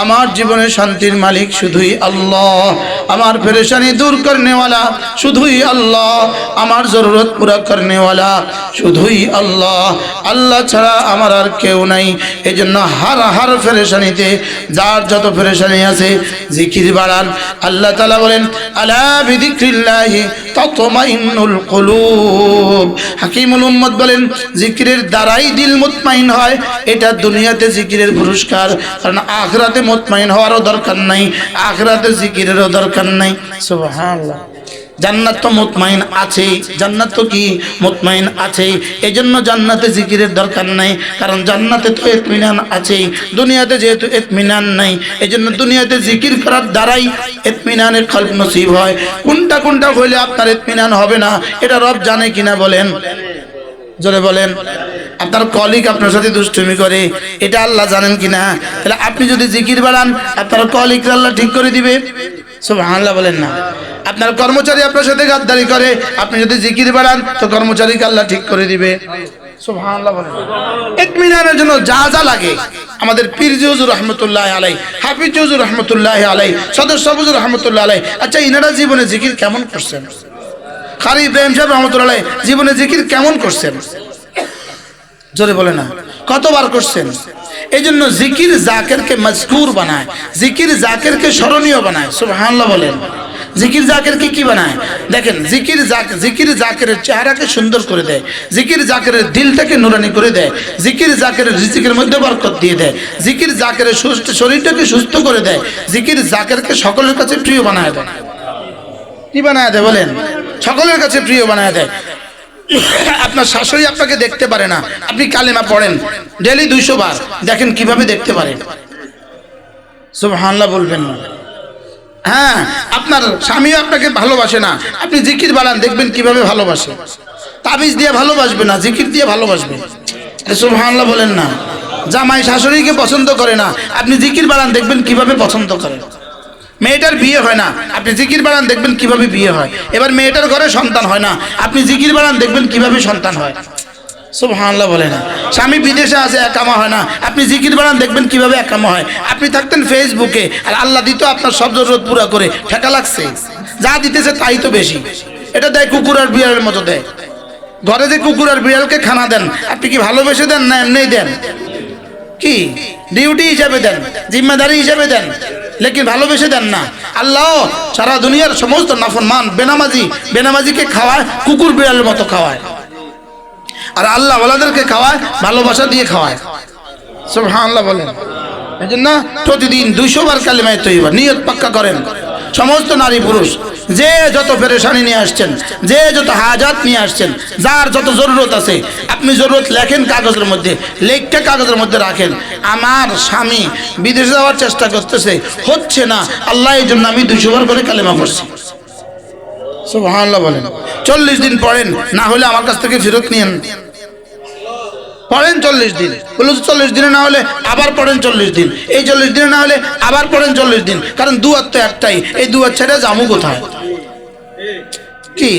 আমার জীবনে শান্তির মালিক শুধুই আল্লাহ। আমার পেরেশানি দূর করনেওয়ালা শুধুই আল্লাহ। আমার জরুরত পুরা করনেওয়ালা শুধুই আল্লাহ। আল্লাহ ছাড়া আমার আর কেউ নাই। এই জন্য হার হার ফেরেশানিতে যার যত ফেরেশানি আছে জিকির বাড়ান। আল্লাহ তালা বলেন, আলা বিদিক্রিল্লাহি ততমাইন্নুল কুলুব। হাকিমুল উম্মত বলেন, জিকিরের দ্বারাই দিল মুতমাইন হয়। এটা দুনিয়াতে জিকিরের পুরস্কার। কারণ আখরাতে মুতমাইন হওয়ারও দরকার নাই, আখরাতে জিকিরেরও দরকার নাই। সুবহানাল্লাহ। জান্নাত তো মুতমাইন আছেই, জান্নাত তো কি মুতমাইন আছেই? এই জন্য জান্নাতে জিকিরের দরকার নাই, কারণ জান্নাতে তো এতমিনান আছেই। দুনিয়াতে যেহেতু এতমিনান নাই এই জন্য দুনিয়াতে জিকির করার দ্বারাই এতমিনানের কল্প নসিব হয়। কোনটা কোনটা হইলে আপনার এতমিনান হবে না, এটা রব জানে কিনা বলেন? জোরে বলেন। আপনার কলিগ আপনার সাথে দুষ্টুমি করে, এটা আল্লাহ জানেন কিনা? তাহলে আপনি যদি জিকির বাড়ান, আপনার কলিগ আল্লাহ ঠিক করে দিবে? সব আল্লাহ বলেন না। আপনার কর্মচারী আপনার সাথে গাদ্দারি করে, আপনি যদি জিকির বাড়ান, তো কর্মচারীকে আল্লাহ ঠিক করে দিবে। ইতমিনানের জন্য যা যা লাগে, আমাদের রহমতুল্লাহ আলাই আচ্ছা ইনারা জীবনে জিকির কেমন করছেন? জীবনে জিকির কেমন করছেন? জোরে বলে না। কতবার করছেন? এই জন্য জিকির জাকেরকে মজকুর বানায়, জিকির জাকেরকে স্মরণীয় বানায়, সুবহানাল্লাহ বলেন। জিকির জাকেরকে কি বানায়? দেখেন, জিকির জাক জিকির জাকেরের চেহারাকে সুন্দর করে দেয়, জিকির জাকেরের দিলটাকে নুরানি করে দেয়, জিকির জাকেরের রিজিকের মধ্যে বরকত দিয়ে দেয়, জিকির জাকেরের সুস্থ শরীরটাকে সুস্থ করে দেয়, জিকির জাকেরকে সকলের কাছে প্রিয় বানায় দেয়। কি বানায় দেয় বলেন? সকলের কাছে প্রিয় বানায় দেয়। আপনার শাশুড়ি আপনাকে দেখতে পারে না। আপনি কালেমা পড়েন। ডেলি দুইশো বার। দেখেন কীভাবে দেখতে পারেন হানলা বলবেন না। হ্যাঁ আপনার স্বামীও আপনাকে ভালোবাসে না। আপনি জিকির বাড়ান দেখবেন কীভাবে ভালোবাসে। তাবিজ দিয়ে ভালোবাসবে না, জিকির দিয়ে ভালোবাসবে। সব হানলা বলেন না। জামাই শাশুড়িকে পছন্দ করে না। আপনি জিকির বাড়ান দেখবেন কীভাবে পছন্দ করে। মেয়েটার বিয়ে হয় না। আপনি জিকির বাড়ান দেখবেন কীভাবে বিয়ে হয়। এবার মেয়েটার ঘরে সন্তান হয় না। আপনি জিকির বাড়ান দেখবেন কীভাবে সন্তান হয়। সুবহানাল্লাহ বলে না। স্বামী বিদেশে আছে একামা হয় না। আপনি জিকির বাড়ান দেখবেন কীভাবে একামা হয়। আপনি থাকতেন ফেসবুকে, আর আল্লাহ দিত আপনার সব জরুরত পুরা করে। ঠেকা লাগছে। যা দিতেছে তাই তো বেশি। এটা দেয় কুকুর আর বিড়ালের মতো দেয়। ঘরে যে কুকুর আর বিড়ালকে খানা দেন, আপনি কি ভালোবেসে দেন না এমনি দেন? কি? ডিউটি হিসাবে দেন, জিম্মাদারি হিসাবে দেন? লেকিন ভালোবেসে দেন না। আল্লাহ সারা দুনিয়ার সমস্ত নাফরমান, বেনামাজি, বেনামাজিকে খাওয়ায়, কুকুর বিড়ালের মতো খাওয়ায়। আর আল্লাহ ওলাদেরকে খাওয়ায়, ভালোবাসা দিয়ে খাওয়ায়। সব হ্যাঁ আল্লাহ বলেন। এই জন্য প্রতিদিন দুইশো বার কালিমায় তৈবা নিয়ত পাক্কা করেন। সমস্ত নারী পুরুষ, যে যত পেরেশানি নিয়ে আসছেন, যে যত হাজাত নিয়ে আসছেন, যার যত জরুরত আছে, আপনি জরুরত লেখেন কাগজের মধ্যে লেখটা কাগজের মধ্যে রাখেন। আমার স্বামী বিদেশে যাওয়ার চেষ্টা করতেছে, হচ্ছে না, আল্লাহ এই জন্য আমি দুইশো বার করে কালেমা পড়ছি। সুবহানাল্লাহ বলেন। চল্লিশ দিন পড়েন, না হলে আমার কাছ থেকে ফেরত নিয়েন। পড়েন চল্লিশ দিন। বলল চল্লিশ দিনে না হলে আবার পড়েন চল্লিশ দিন। এই চল্লিশ দিনে না হলে আবার পড়েন চল্লিশ দিন। কারণ দুয়ার তো একটাই। এই দুয়ার ছেড়ে জামু কোথায়? কি?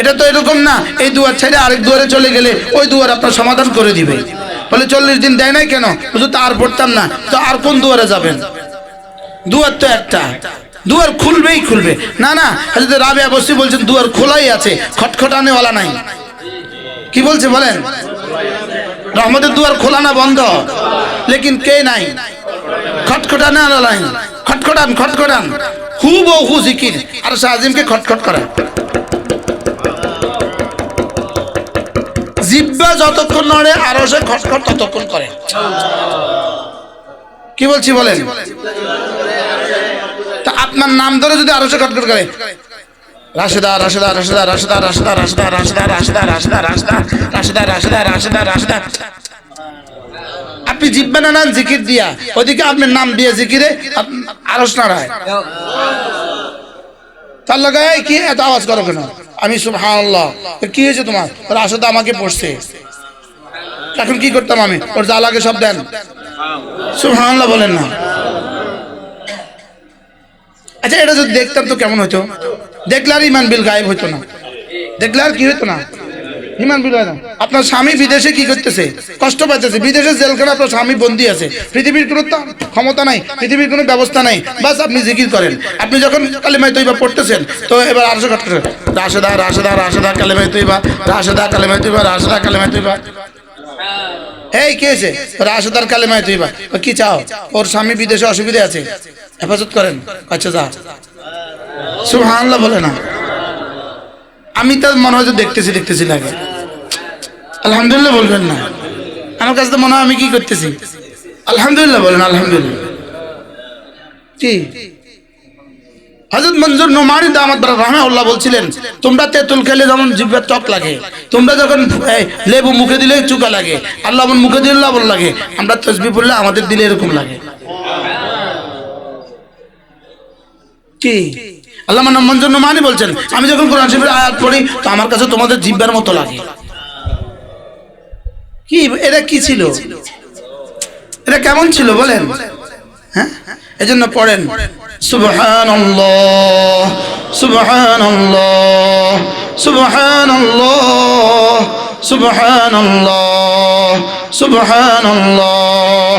এটা তো এরকম না। এই দুয়ার ছেড়ে আরেক দুয়ারে চলে গেলে ওই দুয়ার আপনার সমাধান করে দিবে। বলে চল্লিশ দিন দেয় নাই কেন? শুধু তো আর পড়তাম না। তো আর কোন দুয়ারে যাবেন? দুয়ার তো একটা। দুয়ার খুলবেই খুলবে। না না, হাজরত রাবে বসি বলছেন, দুয়ার খোলাই আছে। খটখটানেওয়ালা নাই। কি বলছে বলেন? রহমতের দুয়ার খোলা না বন্ধ। লেকিন কে নাই? খটখটানে নাই। খটখটান খটখটান। বউ হু জিকির। আর শাহজিমকে খটখট করে। জিব্বা যতক্ষণ নড়ে, আরও সে খটখট ততক্ষণ করে। কি বলছি বলেন? তা আপনার নাম ধরে যদি আরও সে খটখট করে। রাশেদা রাশেদা রাশেদা রাশেদা রাশেদা রাশেদা রাশেদা রাশেদা রাশেদা রাশেদা রাশেদা রাশেদা রাশেদা আপনি জিব্বা না জিকির দিয়া ওদিকে আপনার নাম দিয়ে জিকিরে আরস নাড়ায় তার লাগায় কি এত আওয়াজ করো কেন আমি সুবহানাল্লাহ কি হয়েছে তোমার রাশেদা আমাকে পড়ছে এখন কি করতাম আমি ওর যা লাগে সব দেন সুবহানাল্লাহ বলেন না আচ্ছা এটা যদি দেখতাম তো কেমন হতো দেখলে আর ইমান বিল গায়েব হইতো না। দেখলে আর কি হইতো না? হিমান বিলয় না। আপনার স্বামী বিদেশে কি করতেছে? কষ্ট পাইতেছে। বিদেশে জেলখানা আপনার স্বামী বন্দি আছে। পৃথিবীর কোনো ক্ষমতা নাই, পৃথিবীর কোনো ব্যবস্থা নাই। বাস আপনি জিকির করেন। আপনি যখন কালেমায় তৈবা পড়তেছেন, তো এবার আরশো কাটতে রাশেদা রাশেদা রাশেদা, কালেমায় তৈবা, রাশেদা, কালেমায় তৈবা, রাশেদা, কালেমায় তৈবা। এই, কে আছে রাশেদার কালেমায় তৈবা। কি চাও? ওর স্বামী বিদেশে অসুবিধা আছে? হেফাজত করেন। আচ্ছা যা। সুবহানাল্লাহ বলে না। আমি তো মনে হয় দেখতেছি দেখতেছি লাগে আলহামদুলিল্লাহ বলবেন না। আমার কাছে তো মনে হয় আমি কি করতেছি। আলহামদুলিল্লাহ বলেন, আলহামদুলিল্লাহ। কি? হজরত মঞ্জুর নোমারি রাহমাউল্লাহ বলছিলেন, তোমরা তেঁতুল খেলে যেমন টক লাগে, তোমরা যখন লেবু মুখে দিলে চুকা লাগে, আল্লাহ মুখে দিলে লবণ লাগে, আমরা তসবি পড়লে আমাদের দিলে এরকম লাগে। কি? আল্লাহ মানে মঞ্জুর নোমানি বলছেন। আমি যখন কোরআন শরীফের আয়াত পড়ি, তো আমার কাছে তোমাদের জিব্বার মতো লাগে। কি? এটা কি ছিল? এটা কেমন ছিল বলেন? হ্যাঁ? এজন্য পড়েন। সুবহানাল্লাহ সুবহানাল্লাহ সুবহানাল্লাহ সুবহানাল্লাহ সুবহানাল্লাহ।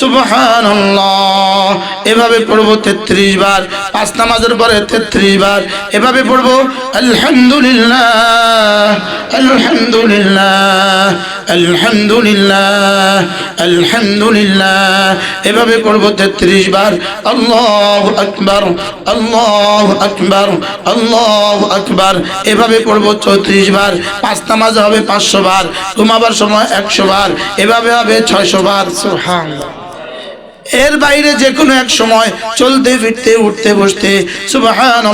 সুবহানাল্লাহ। এভাবে পড়ব তেত্রিশ বার, পাঁচ নামাজের পরে তেত্রিশ বার, এভাবে পড়ব, আলহামদুলিল্লাহ আলহামদুলিল্লাহ আলহামদুলিল্লাহ আলহামদুলিল্লাহ। এভাবে পড়ব তেত্রিশ বার, আল্লাহ আকবার আল্লাহ আকবার আল্লাহ আকবার। এভাবে পড়ব চৌত্রিশ বার, পাঁচ নামাজ হবে পাঁচশো বার, ঘুমাবার সময় একশো বার, এভাবে হবে ছয়শো বার, সুবহানাল্লাহ। এর বাইরে যে কোনো এক সময় চলতে, ফিরতে, উঠতে, বসতে সুবাহান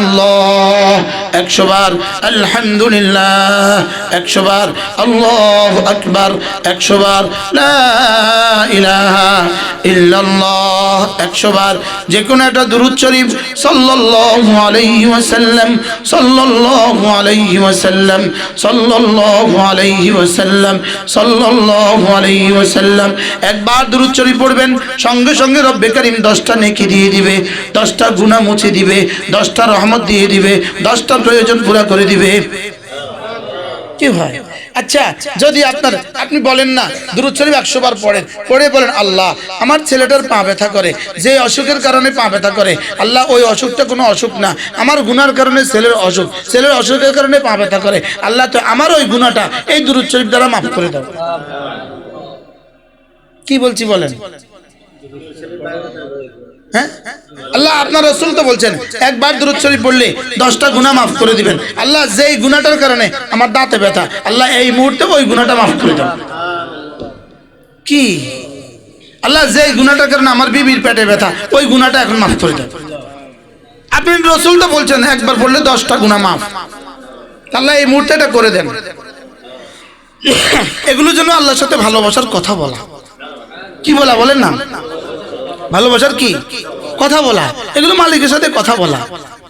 যে কোনো একটা দুরুদ শরীফ সাল্লাল্লাহু আলাইহি ওয়াসাল্লাম, সাল্লাল্লাহু একবার দুরুদ শরীফ পড়বেন, সঙ্গে সঙ্গে রব্বে করিম দশটা নেকি দিয়ে দিবে, দশটা গুণা মুছে দিবে, দশটা রহমত দিয়ে দিবে, দশটা প্রয়োজন পুরা করে দিবে। কি হয়? আচ্ছা যদি আপনার আপনি বলেন না, দুরুদ শরীফ একশো বার পড়েন, পড়ে বলেন, আল্লাহ, আমার ছেলেটার পা ব্যথা করে, যে অসুখের কারণে পা ব্যথা করে, আল্লাহ, ওই অসুখটা কোনো অসুখ না, আমার গুনার কারণে ছেলের অসুখ, ছেলের অসুখের কারণে পা ব্যথা করে, আল্লাহ, তো আমার ওই গুণাটা এই দুরুদ শরীফ দ্বারা মাফ করে দাও। কি বলছি বলেন? হ্যাঁ? আল্লাহ আপনার রসুল তো বলছেন, একবার দূরত শরীফ পড়লে দশটা গুণা মাফ করে দিবেন। আল্লাহ যেই গুণাটার কারণে আমার দাঁতে ব্যথা, আল্লাহ এই মুহূর্তে ওই গুণাটা মাফ করে দেন। কি? আল্লাহ যেই গুণাটার কারণে আমার বিবির পেটে ব্যথা, ওই গুণাটা এখন মাফ করে দেন। আপনি রসুল তো বলছেন, একবার পড়লে দশটা গুণা মাফ। আল্লাহ এই মুহূর্তে এটা করে দেন। এগুলোর জন্য আল্লাহর সাথে ভালোবাসার কথা বলা। কি বলা বলেন না? ভালোবাসার কি? কথা বলা। এগুলো মালিকের সাথে কথা বলা।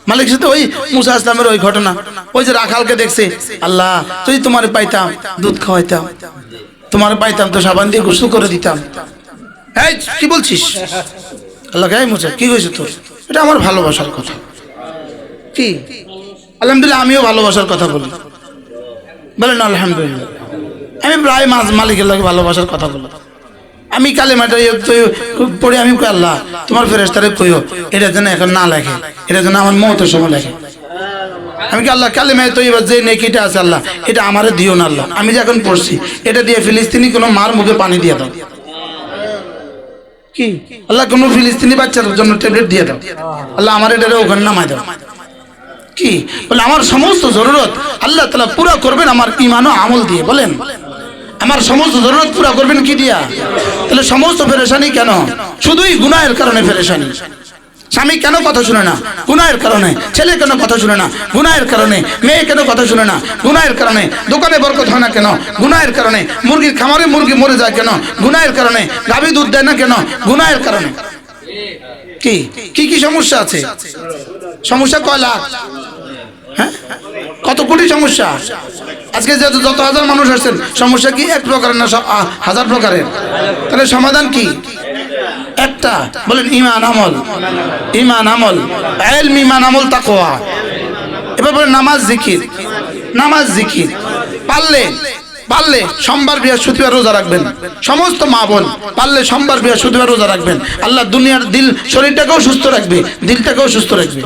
মালিকের সাথে ওই মুসা আসলামের ওই ঘটনা। ওই যে রাখালকে দেখছে, আল্লাহ, যদি তোমার পাইতাম, দুধ খাওয়াইতাম, তোমার পাইতাম, তো সাবান দিয়ে গোসল করে দিতাম। এই, কি বলছিস? আল্লাহ, এই মুসা, কি হয়েছে তোর? এটা আমার ভালোবাসার কথা। কি? আলহামদুলিল্লাহ, আমিও ভালোবাসার কথা বলি। বলেন, আলহামদুলিল্লাহ। আমি প্রায় মালিকের লাগে ভালোবাসার কথা বলি। আমি কালে মাটা পড়ে আমি আল্লাহ, তোমার ফেরেস্তারে কইও এটা যেন এখন না লেখে, এটা যেন আমার মতের সময় লেখে। আমি কি আল্লাহ, কালে তো এবার যে নেকিটা আছে, আল্লাহ, এটা আমারে দিও না, আল্লাহ। আমি যখন পড়ছি, এটা দিয়ে ফিলিস্তিনি কোনো মার মুখে পানি দিয়ে দাও। কি? আল্লাহ, কোনো ফিলিস্তিনি বাচ্চার জন্য ট্যাবলেট দিয়ে দাও। আল্লাহ, আমার এটা ওখানে নামাই দাও। কি? বলে, আমার সমস্ত জরুরত আল্লাহ তালা পুরো করবেন আমার ইমান ও আমল দিয়ে, বলেন। আমার সমস্ত জরুরত পুরো করবেন কি দিয়া? তাহলে সমস্ত ফেরেশানি কেন? শুধুই গুনাহের কারণে ফেরেশানি। স্বামী কেন কথা শুনে না? গুনাহের কারণে। ছেলে কেন কথা শুনে না? গুনাহের কারণে। মেয়ে কেন কথা শুনে না? গুনাহের কারণে। দোকানে বরকত হয় না কেন? গুনাহের কারণে। মুরগির খামারে মুরগি মরে যায় কেন? গুনাহের কারণে। গাভী দুধ দেয় না কেন? গুনাহের কারণে। কি? কি কি সমস্যা আছে? সমস্যা কয় লাখ? হ্যাঁ? কত কোটি সমস্যা? আজকে যেহেতু যত হাজার মানুষ আসছেন, সমস্যা কি? এক প্রকারের না হাজার প্রকারের। তাহলে সমাধান কি? একটা, বলেন, ইমান, আমল। ইমান, আমল। এলম, ইমান, আমল, তাকওয়া। এবার বলেন, নামাজ, জিকির। নামাজ, জিকির। পারলে পারলে সোমবার, বৃহস্পতিবার রোজা রাখবেন। সমস্ত মা বোন, পারলে সোমবার, বৃহস্পতিবার রোজা রাখবেন। আল্লাহ দুনিয়ার দিল, শরীরটাকেও সুস্থ রাখবে, দিলটাকেও সুস্থ রাখবে।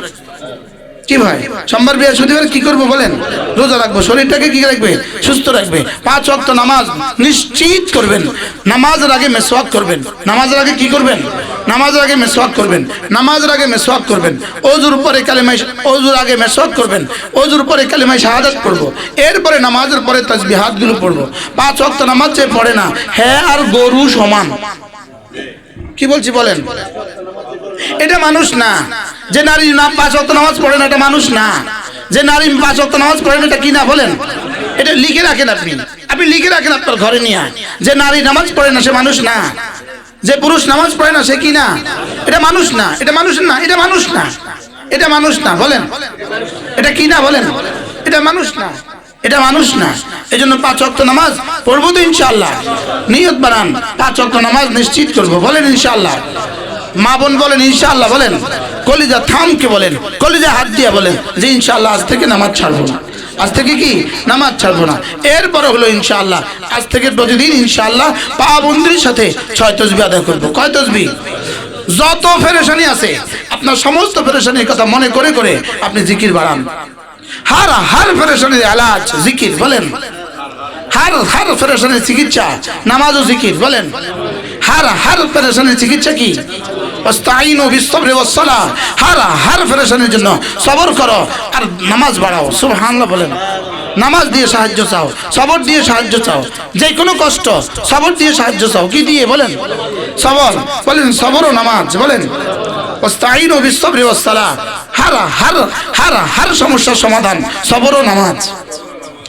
কি ভাই? সোমবার বৃহস্পতিবার কি করব বলেন? রোজা রাখব, শরীরটাকে কি রাখবে? সুস্থ রাখবে। পাঁচ ওয়াক্ত নামাজ নিশ্চিত করবেন। নামাজের আগে মেসওয়াক করবেন। নামাজের আগে কি করবেন? নামাজের আগে মেসওয়াক করবেন। নামাজের আগে মেসওয়াক করবেন। ওজুর পরে কালিমাই ওজুর আগে মেসওয়াক করবেন। ওজুর পরে কালিমাই শাহাদাত পড়ব। এরপরে নামাজের পরে তাসবিহাতগুলো পড়ব। পাঁচ ওয়াক্ত নামাজ যে পড়ে না হ্যাঁ আর গরু সমান। কি বলছি বলেন? এটা মানুষ না। যে নারী নাম পাঁচ অক্ত নামাজ পড়ে না, এটা মানুষ না। যে নারী পাঁচ অক্ত নামাজ পড়ে না, এটা কি না বলেন? এটা লিখে রাখেন আপনি। আপনি লিখে রাখেন আপনার ঘরে নিয়ে যে নারী নামাজ পড়ে না, সে মানুষ না। যে পুরুষ নামাজ পড়ে না, সে কি না? এটা মানুষ না। এটা মানুষ না, এটা মানুষ না। এটা মানুষ না, বলেন। এটা কি না, বলেন? এটা মানুষ না। এটা মানুষ না। এই জন্য পাঁচ অক্ত নামাজ পড়ব তো ইনশাল্লাহ নিয়ত বানান পাঁচ অক্ত নামাজ নিশ্চিত করব। বলেন ইনশাল্লাহ মা বোন বলেন, ইনশাআল্লাহ বলেন। কলিজা থামকে বলেন, কলিজা হাত দিয়ে বলেন যে, ইনশাআল্লাহ আজ থেকে নামাজ ছাড়বো না। আজ থেকে কি? নামাজ ছাড়বো না। এরপরে হলো ইনশাআল্লাহ, আজ থেকে প্রতিদিন ইনশাআল্লাহ পা বন্দির সাথে ছয় তসবি আদায় করব। কয় তসবি? যত ফেরেশানি আছে, আপনার সমস্ত ফেরেশানির কথা মনে করে করে আপনি জিকির বাড়ান। হার হার ফেরেশানির এলাচ জিকির বলেন। হার হার ফেরেশানির চিকিৎসা নামাজ ও জিকির বলেন। হার হার ফেরেশানির চিকিৎসা কি? ওয়াস্তাইনু বিসসবরি ওয়াসসালাহ হার হার ফেরেশানির জন্য সবর করো। আর নামাজ বাড়াও, সুবহানাল্লাহ বলেন। নামাজ দিয়ে সাহায্য চাও, সবর দিয়ে সাহায্য চাও। যে কোনো কষ্ট, সবর দিয়ে সাহায্য চাও। কি দিয়ে বলেন? সবর বলেন সবর ও নামাজ, বলেন। ওয়াস্তাইনু বিসসবরি ওয়াসসালাহ হার হার হার হার সমস্যার সমাধান সবর ও নামাজ।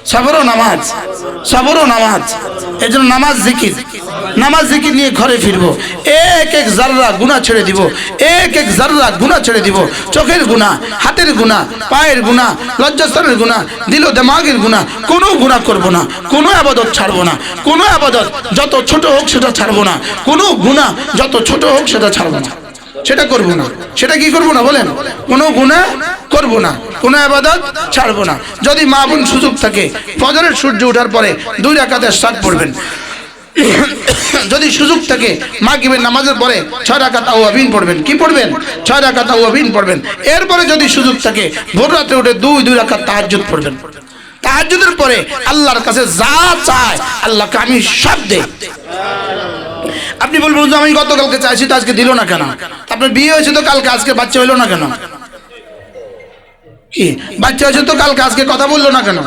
সবরও নামাজ সবরও নামাজ। এই জন্য নামাজ জিকির। নামাজ জিকির নিয়ে ঘরে ফিরবো। এক এক জাররা গুণা ছেড়ে দিব। এক এক জাররা গুণা ছেড়ে দিব। চোখের গুণা হাতের গুণা পায়ের গুণা লজ্জাস্থানের গুণা দিল দেমাগের গুণা কোনো গুণা করব না। কোনো আবাদত ছাড়বো না। কোনো আবাদত যত ছোট হোক সেটা ছাড়বো না। কোনো গুণা যত ছোট হোক সেটা ছাড়বো না। সেটা করব না। সেটা কি করব না বলেন? কোনো গুণা করব না। কোনো আবাদত ছাড়বো না। যদি মা বোন সুযোগ থাকে, ফজরের সূর্য ওঠার পরে দুই রাকাতে স্টার্ট পড়বেন। যদি সুযোগ থাকে মা কিবেন নামাজের পরে ছয় রাকাত আউয়াবিন পড়বেন। কি পড়বেন? ছয় রাকাত আউয়াবিন পড়বেন। এরপরে যদি সুযোগ থাকে, ভোর রাতে উঠে দুই দুই রাকাত তাহাজ্জুদ পড়বেন। তাহাজ্জুদের পরে আল্লাহর কাছে যা চায়, আল্লাহকে আমি সব আপনি বলবেন যে আমি গতকালকে চাইছি, তো আজকে দিল না কেন? আপনার বিয়ে হয়েছে তো কালকে, আজকে বাচ্চা হইল না কেন? কি? বাচ্চা হয়েছে তো কালকে, আজকে কথা বলল না কেন?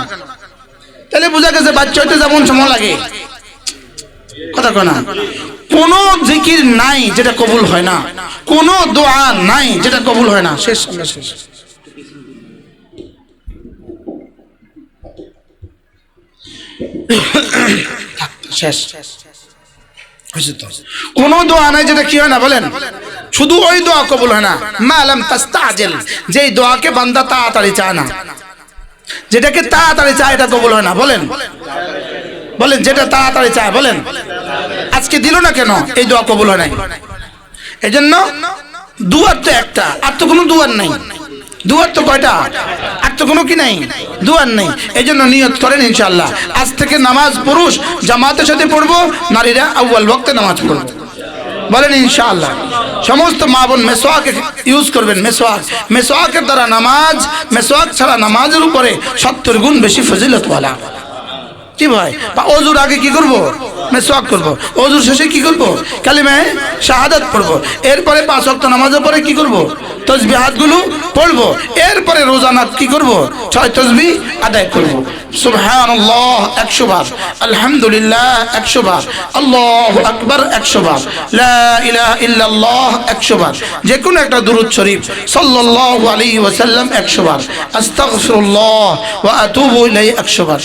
তাহলে বোঝা গেছে বাচ্চা হইতে যেমন সময় লাগে। কথা কনা কোন জিকির নাই যেটা কবুল হয় না। কোন দোয়া নাই যেটা কবুল হয় না। শেষ শেষ। কোন দোয়া নাই যেটা কি হয় না বলেন? শুধু ওই দোয়া কবুল হয় না। মালাম তাস্তাজেল, যেই দোয়াকে বান্দা তাড়াতাড়ি চায় না। যেটাকে তাড়াতাড়ি চায়, এটা কবুল হয় না। বলেন। বলেন, যেটা তাড়াতাড়ি চায়, বলেন। আজকে দিল না কেন? এই দোয়া কবুল হয় নাই। এই জন্য দুয়ার তো একটা, আর তো কোনো দুয়ার নাই। দুয়ার তো কয়টা? আর তো কোনো কি নাই? দুয়ার নেই। এই জন্য নিয়ত করেন ইনশাল্লাহ আজ থেকে নামাজ পুরুষ, জামাতের সাথে পড়ব, নারীরা আউ্বাল বক্তে নামাজ পড়ব। বলেন ইনশাআল্লাহ। সমস্ত মা বোন মেসোয়াক ইউজ করবেন মেসোয়াক মেসোয়াকের দ্বারা নামাজ মেসোয়াক ছাড়া নামাজের উপরে সত্তর গুণ বেশি ফজিলতওয়ালা। কি ভাই? বা অজুর আগে কি করব? মেসওয়াক করব। অজুর শেষে কি করব? কালিমে শাহাদাত পড়ব। এরপরে পাঁচ ওয়াক্ত নামাজের পরে কি করব? তসবি হাতগুলো পড়ব। এরপরে রোজানা কি করব? ছয় তসবি আদায় করব। সুবহানাল্লাহ, একশো বার। আলহামদুলিল্লাহ, একশো বার। আল্লাহ আকবার, একশো বার। লা ইলাহা ইল্লাল্লাহ, একশো বার। যে কোনো একটা দুরুদ শরীফ সাল্লাল্লাহু আলাইহি ওয়াসাল্লাম একশো বার। আস্তাগফিরুল্লাহ ওয়া আতুবু ইলাইহি, একশো বার।